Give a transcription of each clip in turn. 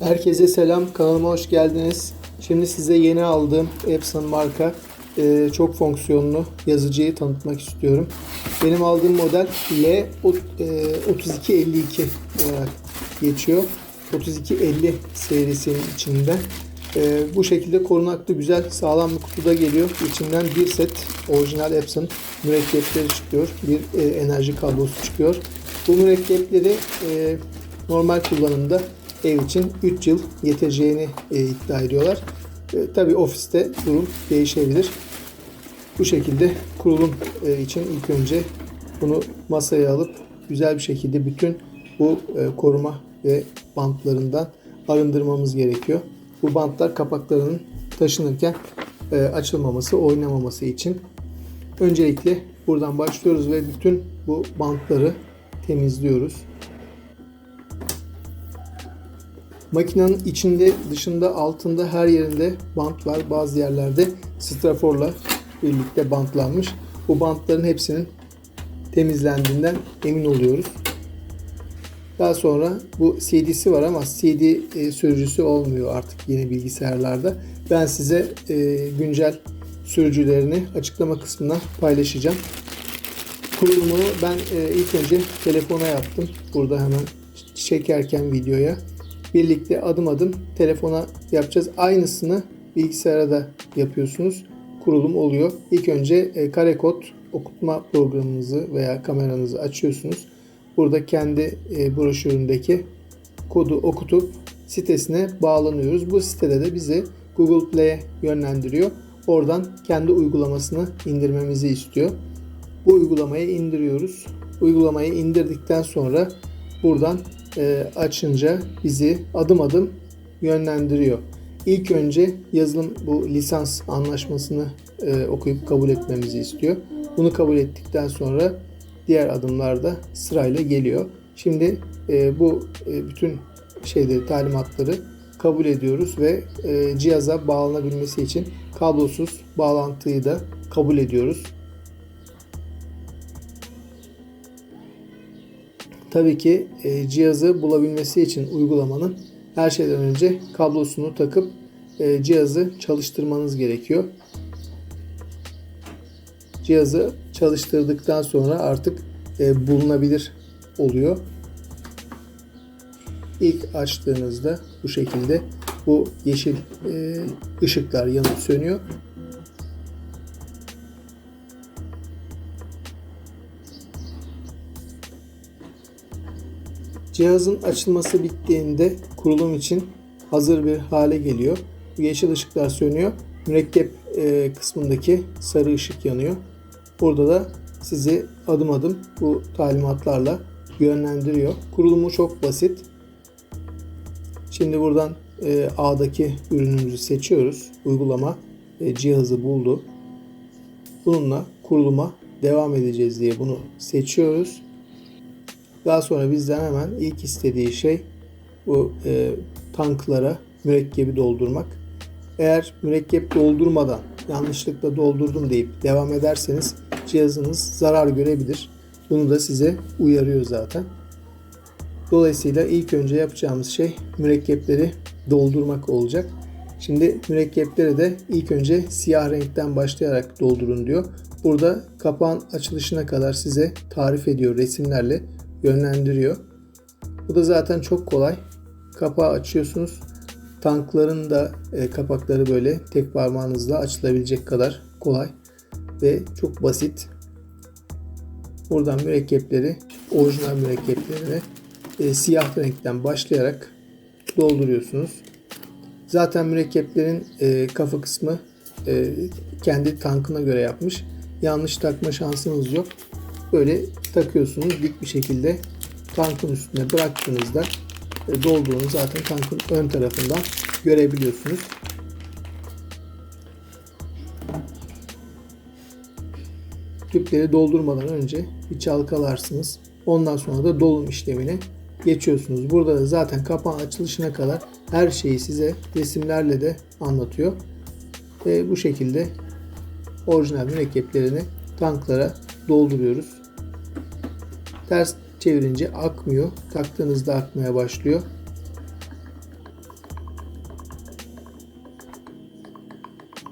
Herkese selam, kanalıma hoş geldiniz. Şimdi size yeni aldığım Epson marka e, çok fonksiyonlu yazıcıyı tanıtmak istiyorum. Benim aldığım model L3252 olarak geçiyor. 3250 serisinin içinde. E, bu şekilde korunaklı güzel sağlam bir kutuda geliyor. İçinden bir set orijinal Epson mürekkepleri çıkıyor. Bir e, enerji kablosu çıkıyor. Bu mürekkepleri e, normal kullanımda ev için 3 yıl yeteceğini e, iddia ediyorlar. E, Tabi ofiste durum değişebilir. Bu şekilde kurulum e, için ilk önce bunu masaya alıp güzel bir şekilde bütün bu e, koruma ve bantlarından arındırmamız gerekiyor. Bu bantlar kapaklarının taşınırken e, açılmaması, oynamaması için. Öncelikle buradan başlıyoruz ve bütün bu bantları temizliyoruz. Makinenin içinde, dışında, altında her yerinde bant var. Bazı yerlerde straforla birlikte bantlanmış. Bu bantların hepsinin temizlendiğinden emin oluyoruz. Daha sonra bu CD'si var ama CD e, sürücüsü olmuyor artık yeni bilgisayarlarda. Ben size e, güncel sürücülerini açıklama kısmına paylaşacağım. Kurulumunu ben e, ilk önce telefona yaptım. Burada hemen çekerken videoya birlikte adım adım telefona yapacağız. Aynısını bilgisayara da yapıyorsunuz. Kurulum oluyor. İlk önce e, kare kod okutma programınızı veya kameranızı açıyorsunuz. Burada kendi e, broşüründeki kodu okutup sitesine bağlanıyoruz. Bu sitede de bizi Google Play'e yönlendiriyor. Oradan kendi uygulamasını indirmemizi istiyor. Bu uygulamayı indiriyoruz. Uygulamayı indirdikten sonra buradan e, açınca bizi adım adım yönlendiriyor. İlk önce yazılım bu lisans anlaşmasını e, okuyup kabul etmemizi istiyor. Bunu kabul ettikten sonra diğer adımlarda sırayla geliyor. Şimdi e, bu e, bütün şeyleri talimatları kabul ediyoruz ve cihaza bağlanabilmesi için kablosuz bağlantıyı da kabul ediyoruz. Tabii ki e, cihazı bulabilmesi için uygulamanın her şeyden önce kablosunu takıp e, cihazı çalıştırmanız gerekiyor. Cihazı çalıştırdıktan sonra artık e, bulunabilir oluyor. İlk açtığınızda bu şekilde bu yeşil e, ışıklar yanıp sönüyor. Cihazın açılması bittiğinde kurulum için hazır bir hale geliyor. Yeşil ışıklar sönüyor. Mürekkep e, kısmındaki sarı ışık yanıyor. Burada da sizi adım adım bu talimatlarla yönlendiriyor. Kurulumu çok basit. Şimdi buradan e, A'daki ürünümüzü seçiyoruz. Uygulama e, cihazı buldu. Bununla kuruluma devam edeceğiz diye bunu seçiyoruz. Daha sonra bizden hemen ilk istediği şey bu e, tanklara mürekkebi doldurmak. Eğer mürekkep doldurmadan yanlışlıkla doldurdum deyip devam ederseniz cihazınız zarar görebilir. Bunu da size uyarıyor zaten. Dolayısıyla ilk önce yapacağımız şey mürekkepleri doldurmak olacak. Şimdi mürekkepleri de ilk önce siyah renkten başlayarak doldurun diyor. Burada kapağın açılışına kadar size tarif ediyor resimlerle yönlendiriyor. Bu da zaten çok kolay. Kapağı açıyorsunuz. Tankların da e, kapakları böyle tek parmağınızla açılabilecek kadar kolay ve çok basit. Buradan mürekkepleri, orijinal mürekkeplerini e, siyah renkten başlayarak dolduruyorsunuz. Zaten mürekkeplerin e, kafa kısmı e, kendi tankına göre yapmış. Yanlış takma şansınız yok. Böyle takıyorsunuz dik bir şekilde tankın üstüne bıraktığınızda e, dolduğunu zaten tankın ön tarafından görebiliyorsunuz. Tüpleri doldurmadan önce bir çalkalarsınız. Ondan sonra da dolum işlemine geçiyorsunuz. Burada da zaten kapağın açılışına kadar her şeyi size resimlerle de anlatıyor. Ve bu şekilde orijinal mürekkeplerini tanklara dolduruyoruz. Ters çevirince akmıyor. Taktığınızda akmaya başlıyor.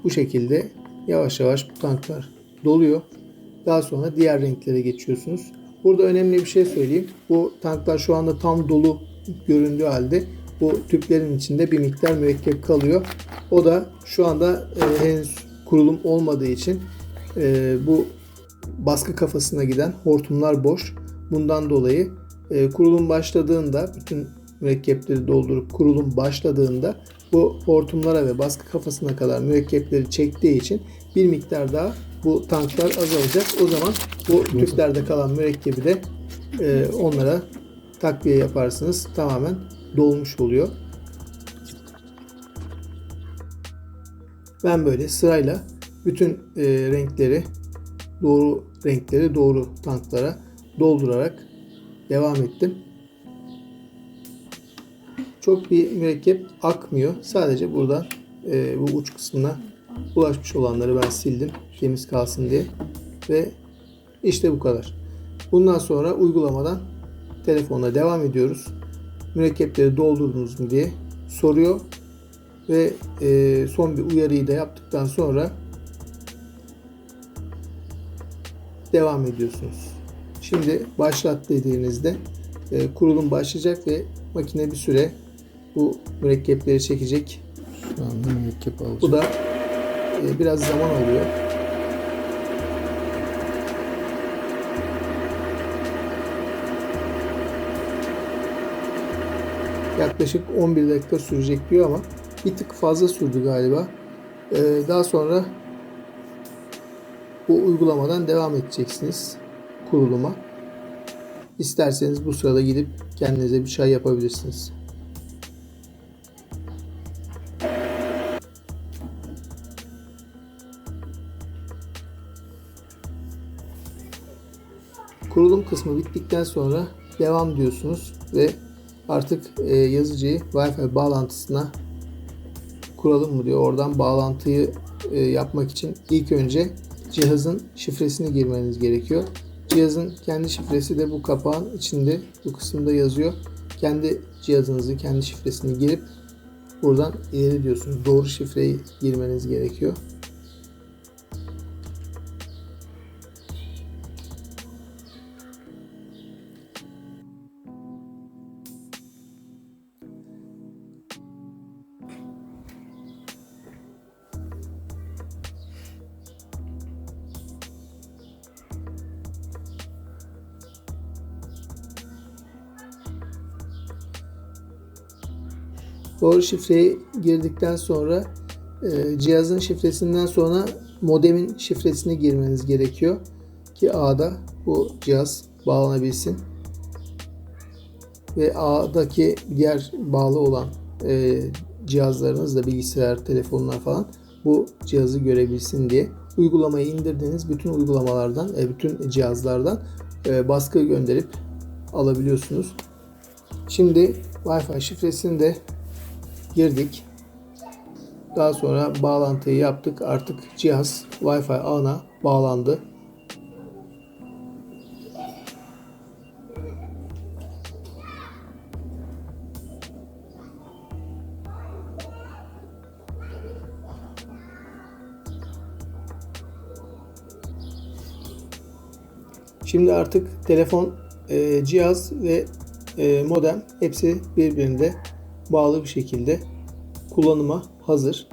Bu şekilde yavaş yavaş bu tanklar doluyor. Daha sonra diğer renklere geçiyorsunuz. Burada önemli bir şey söyleyeyim. Bu tanklar şu anda tam dolu göründüğü halde bu tüplerin içinde bir miktar mürekkep kalıyor. O da şu anda e, henüz kurulum olmadığı için e, bu baskı kafasına giden hortumlar boş. Bundan dolayı e, kurulum başladığında bütün mürekkepleri doldurup kurulum başladığında bu hortumlara ve baskı kafasına kadar mürekkepleri çektiği için bir miktar daha bu tanklar azalacak. O zaman bu tüplerde kalan mürekkebi de e, onlara takviye yaparsınız. Tamamen dolmuş oluyor. Ben böyle sırayla bütün e, renkleri doğru renkleri doğru tanklara doldurarak devam ettim. Çok bir mürekkep akmıyor. Sadece buradan e, bu uç kısmına bulaşmış olanları ben sildim. Temiz kalsın diye. Ve işte bu kadar. Bundan sonra uygulamadan telefonla devam ediyoruz. Mürekkepleri doldurdunuz mu diye soruyor. Ve e, son bir uyarıyı da yaptıktan sonra devam ediyorsunuz. Şimdi başlat dediğinizde e, kurulum başlayacak ve makine bir süre bu mürekkepleri çekecek. Şu anda mürekkep alacak. Bu da e, biraz zaman alıyor. Yaklaşık 11 dakika sürecek diyor ama bir tık fazla sürdü galiba. E, daha sonra bu uygulamadan devam edeceksiniz kuruluma. İsterseniz bu sırada gidip kendinize bir çay yapabilirsiniz. Kurulum kısmı bittikten sonra devam diyorsunuz ve artık e, yazıcıyı Wi-Fi bağlantısına kuralım mı diyor. Oradan bağlantıyı e, yapmak için ilk önce cihazın şifresini girmeniz gerekiyor. Cihazın kendi şifresi de bu kapağın içinde bu kısımda yazıyor. Kendi cihazınızı, kendi şifresini girip buradan ileri diyorsunuz. Doğru şifreyi girmeniz gerekiyor. Doğru şifreyi girdikten sonra e, cihazın şifresinden sonra modemin şifresini girmeniz gerekiyor ki ağda bu cihaz bağlanabilsin ve ağdaki diğer bağlı olan e, cihazlarınız bilgisayar, telefonlar falan bu cihazı görebilsin diye uygulamayı indirdiğiniz bütün uygulamalardan, e, bütün cihazlardan e, baskı gönderip alabiliyorsunuz. Şimdi Wi-Fi şifresini de girdik. Daha sonra bağlantıyı yaptık. Artık cihaz Wi-Fi ağına bağlandı. Şimdi artık telefon, e, cihaz ve e, modem hepsi birbirinde bağlı bir şekilde kullanıma hazır.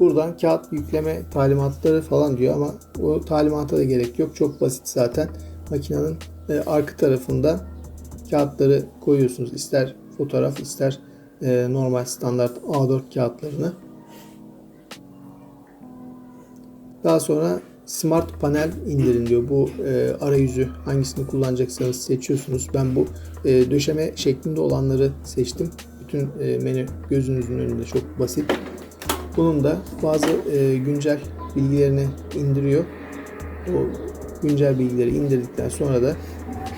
Buradan kağıt yükleme talimatları falan diyor ama o talimata da gerek yok. Çok basit zaten. Makinenin e, arka tarafında kağıtları koyuyorsunuz. İster fotoğraf ister e, normal standart A4 kağıtlarını. Daha sonra Smart Panel indirin diyor. Bu e, arayüzü hangisini kullanacaksanız seçiyorsunuz. Ben bu e, döşeme şeklinde olanları seçtim. Bütün e, menü gözünüzün önünde çok basit. Bunun da bazı e, güncel bilgilerini indiriyor. O güncel bilgileri indirdikten sonra da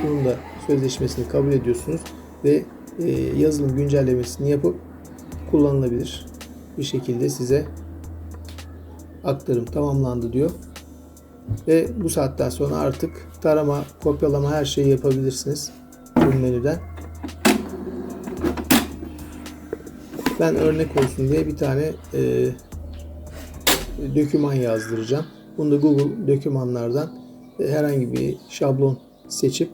bunun da sözleşmesini kabul ediyorsunuz ve e, yazılım güncellemesini yapıp kullanılabilir bir şekilde size aktarım tamamlandı diyor. Ve bu saatten sonra artık tarama, kopyalama her şeyi yapabilirsiniz bu menüden. Ben örnek olsun diye bir tane e, döküman yazdıracağım. Bunu da Google dokümanlardan e, herhangi bir şablon seçip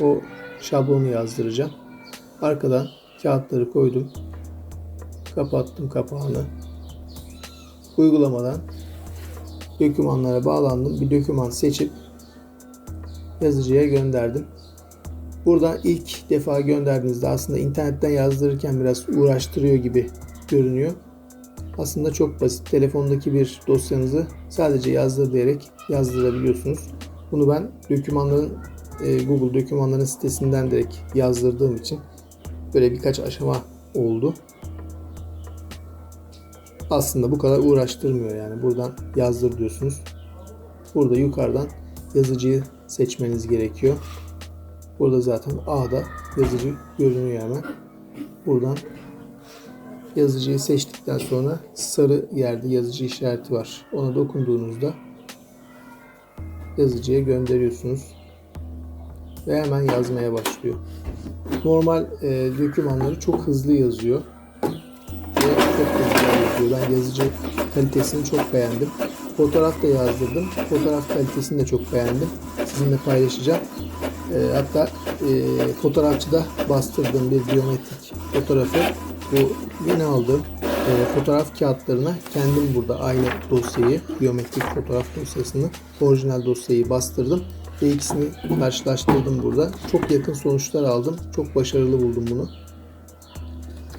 o şablonu yazdıracağım. Arkadan kağıtları koydum. Kapattım kapağını. Uygulamadan dokümanlara bağlandım. Bir doküman seçip yazıcıya gönderdim. Buradan ilk defa gönderdiğinizde aslında internetten yazdırırken biraz uğraştırıyor gibi görünüyor. Aslında çok basit. Telefondaki bir dosyanızı sadece yazdır diyerek yazdırabiliyorsunuz. Bunu ben dokümanların e, Google dokümanların sitesinden direkt yazdırdığım için böyle birkaç aşama oldu. Aslında bu kadar uğraştırmıyor yani. Buradan yazdır diyorsunuz. Burada yukarıdan yazıcıyı seçmeniz gerekiyor. Burada zaten A'da yazıcı görünüyor hemen. Buradan yazıcıyı seçtikten sonra sarı yerde yazıcı işareti var. Ona dokunduğunuzda yazıcıya gönderiyorsunuz. Ve hemen yazmaya başlıyor. Normal e, dokümanları çok hızlı yazıyor. Çok hızlı yazıyor. Ben yazıcı kalitesini çok beğendim. Fotoğraf da yazdırdım. Fotoğraf kalitesini de çok beğendim. Sizinle paylaşacağım. E, hatta e, fotoğrafçıda bastırdığım bir biyometrik fotoğrafı bu yeni aldığım e, fotoğraf kağıtlarına kendim burada aynı dosyayı biyometrik fotoğraf dosyasını orijinal dosyayı bastırdım ve ikisini karşılaştırdım burada. Çok yakın sonuçlar aldım. Çok başarılı buldum bunu.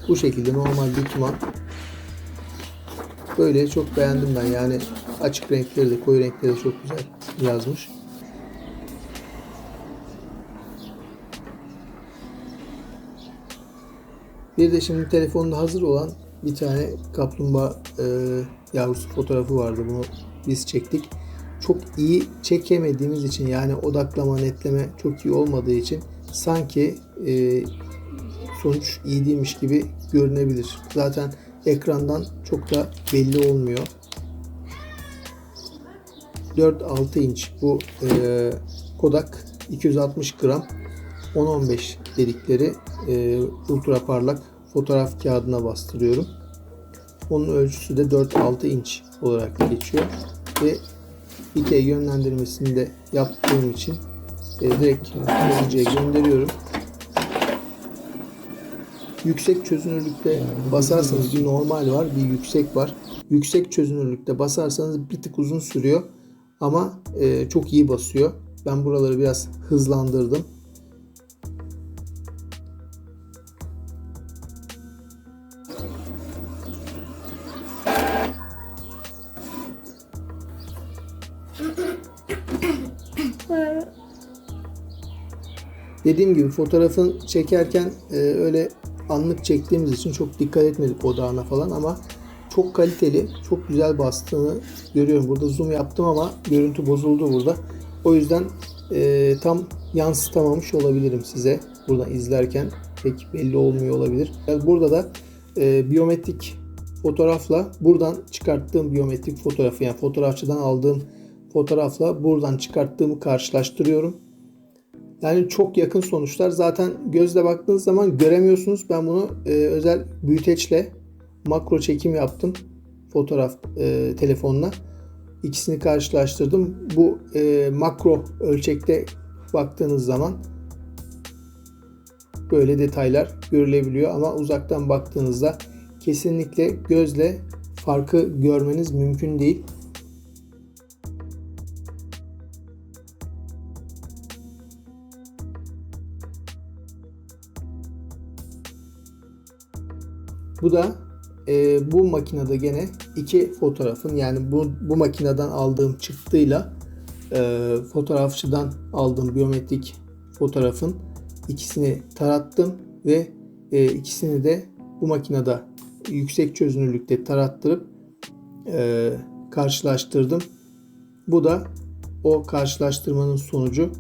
Bu şekilde normal doküman böyle çok beğendim ben. Yani açık renkleri de koyu renkleri de çok güzel yazmış. Bir de şimdi telefonda hazır olan bir tane kaplumbağa e, yavrusu fotoğrafı vardı. Bunu biz çektik. Çok iyi çekemediğimiz için yani odaklama, netleme çok iyi olmadığı için sanki e, sonuç iyi değilmiş gibi görünebilir. Zaten ekrandan çok da belli olmuyor. 4-6 inç bu e, Kodak 260 gram 10-15 dedikleri e, ultra parlak fotoğraf kağıdına bastırıyorum. Onun ölçüsü de 4-6 inç olarak geçiyor ve dikey yönlendirmesini de yaptığım için e, direkt yazıcıya gönderiyorum. Yüksek çözünürlükte basarsanız bir normal var, bir yüksek var. Yüksek çözünürlükte basarsanız bir tık uzun sürüyor ama e, çok iyi basıyor. Ben buraları biraz hızlandırdım. Dediğim gibi fotoğrafın çekerken e, öyle anlık çektiğimiz için çok dikkat etmedik odağına falan ama çok kaliteli, çok güzel bastığını görüyorum. Burada zoom yaptım ama görüntü bozuldu burada. O yüzden e, tam yansıtamamış olabilirim size. Buradan izlerken pek belli olmuyor olabilir. Yani burada da e, biyometrik fotoğrafla buradan çıkarttığım biyometrik fotoğrafı yani fotoğrafçıdan aldığım fotoğrafla buradan çıkarttığımı karşılaştırıyorum. Yani çok yakın sonuçlar. Zaten gözle baktığınız zaman göremiyorsunuz. Ben bunu e, özel büyüteçle makro çekim yaptım. Fotoğraf e, telefonla. İkisini karşılaştırdım. Bu e, makro ölçekte baktığınız zaman böyle detaylar görülebiliyor ama uzaktan baktığınızda kesinlikle gözle farkı görmeniz mümkün değil. Bu da e, bu makinede gene iki fotoğrafın yani bu, bu makineden aldığım çıktıyla e, fotoğrafçıdan aldığım biyometrik fotoğrafın ikisini tarattım ve e, ikisini de bu makinede yüksek çözünürlükte tarattırıp e, karşılaştırdım. Bu da o karşılaştırmanın sonucu.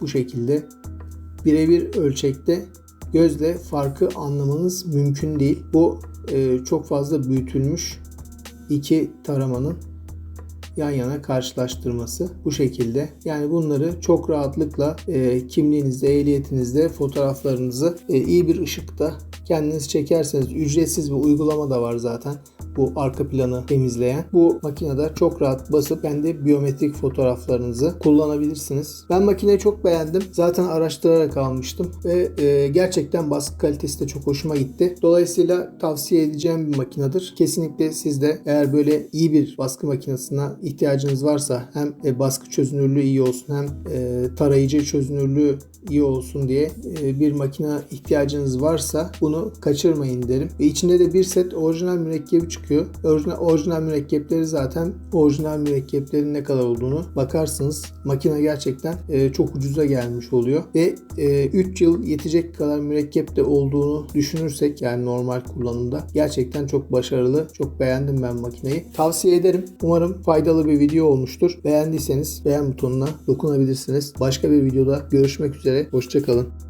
Bu şekilde birebir ölçekte gözle farkı anlamanız mümkün değil. Bu e, çok fazla büyütülmüş iki taramanın yan yana karşılaştırması bu şekilde. Yani bunları çok rahatlıkla e, kimliğinizde, ehliyetinizde fotoğraflarınızı e, iyi bir ışıkta kendiniz çekerseniz ücretsiz bir uygulama da var zaten bu arka planı temizleyen. Bu makinede çok rahat basıp kendi biyometrik fotoğraflarınızı kullanabilirsiniz. Ben makineyi çok beğendim. Zaten araştırarak almıştım ve e, gerçekten baskı kalitesi de çok hoşuma gitti. Dolayısıyla tavsiye edeceğim bir makinedir. Kesinlikle siz de eğer böyle iyi bir baskı makinesine ihtiyacınız varsa hem e, baskı çözünürlüğü iyi olsun hem e, tarayıcı çözünürlüğü iyi olsun diye e, bir makine ihtiyacınız varsa bunu kaçırmayın derim. Ve içinde de bir set orijinal mürekkebi çıkıyor. Orijinal, orijinal mürekkepleri zaten orijinal mürekkeplerin ne kadar olduğunu bakarsınız. Makine gerçekten e, çok ucuza gelmiş oluyor. Ve 3 yıl yetecek kadar mürekkep de olduğunu düşünürsek yani normal kullanımda gerçekten çok başarılı. Çok beğendim ben makineyi. Tavsiye ederim. Umarım faydalı bir video olmuştur. Beğendiyseniz beğen butonuna dokunabilirsiniz. Başka bir videoda görüşmek üzere. Hoşçakalın.